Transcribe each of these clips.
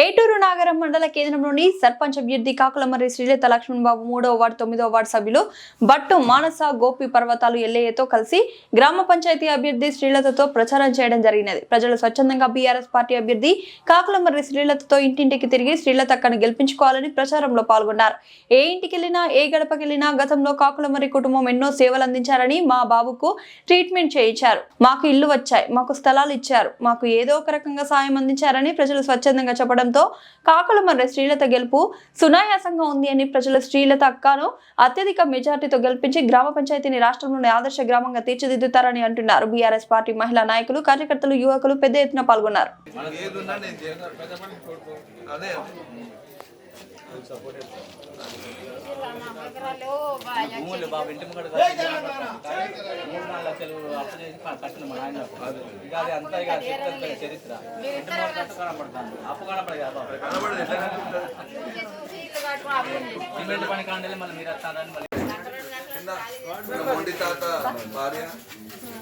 ఏటూరు నాగరం మండల కేంద్రంలోని సర్పంచ్ అభ్యర్థి కాకులమర్రి శ్రీలేత లక్ష్మణ్ బాబు మూడవ వార్డు తొమ్మిదవ వార్డు సభ్యులు బట్టు మానస గోపి పర్వతాలు ఎల్లయ్యతో కలిసి గ్రామ పంచాయతీ అభ్యర్థి శ్రీలతతో ప్రచారం చేయడం జరిగినది. ప్రజలు స్వచ్ఛందంగా బీఆర్ఎస్ పార్టీ అభ్యర్థి కాకులమర్రి శ్రీలతతో ఇంటింటికి తిరిగి శ్రీలత అక్కను గెలిపించుకోవాలని ప్రచారంలో పాల్గొన్నారు. ఏ ఇంటికి వెళ్ళినా ఏ గడపకెళ్ళినా గతంలో కాకులమర్రి కుటుంబం ఎన్నో సేవలు అందించారని మా బాబుకు ట్రీట్మెంట్ చేయించారు. మాకు ఇల్లు వచ్చాయి మాకు స్థలాలు ఇచ్చారు మాకు ఏదో ఒక రకంగా సాయం అందించారని ప్రజలు స్వచ్ఛందంగా చెప్పడం చెప్పడంతో కాకులమర్రి శ్రీలత గెలుపు సునాయాసంగా ఉంది అని ప్రజలు శ్రీలత అక్కను అత్యధిక మెజార్టీతో గెలిపించి గ్రామ పంచాయతీని రాష్ట్రంలోని ఆదర్శ గ్రామంగా తీర్చిదిద్దుతారని అంటున్నారు. బీఆర్ఎస్ పార్టీ మహిళా నాయకులు కార్యకర్తలు యువకులు పెద్ద ఎత్తున పాల్గొన్నారు. బాబు లక్షలు అప్పు చేసి కట్టిన మా నాయన ఇక అది అంతా ఇక చరిత్ర. చరిత్ర కనపడుతుంది అప్పు కనపడదు? సిమెంట్ పని కాండి మళ్ళీ మీరు వస్తారని మళ్ళీ. తాత భార్య.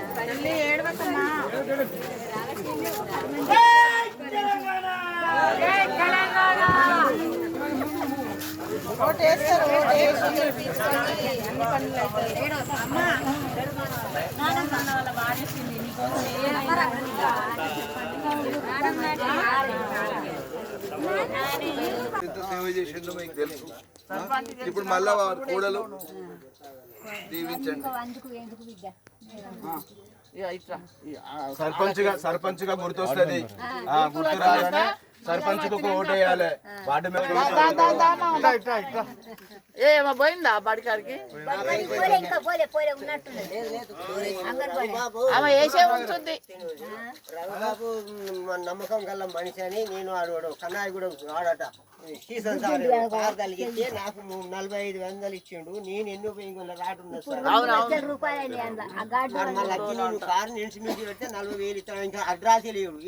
మొండి తాత మరి రోజు అది అందరు ఎంత సేవ చేసిందో మీకు తెలుసు. ఇప్పుడు మళ్ళా వారి కూడలు దీవించండి. సర్పంచ్గా సర్పంచ్గా గుర్తొస్తుంది. ఆ. గుర్తు రాగానే సర్పంచ్కు వార్డు ఏమో పోయిందా బడికాడికి ఆమె వేసే ఉంటుంది రఘుబాబు నమ్మకం గల మనిషి అని నేను ఆడవాడు కన్నాయి కూడా ఆడట. సార్ నాకు నలభై ఐదు వందలు ఇచ్చిండు. నేను ఎన్నో రాటున్నా సార్. రూపాయలు మళ్ళీ నేను కారు నిలిచి మించి పెడితే నలభై వేలు ఇస్తాను ఇంకా అడ్రాసి లేవు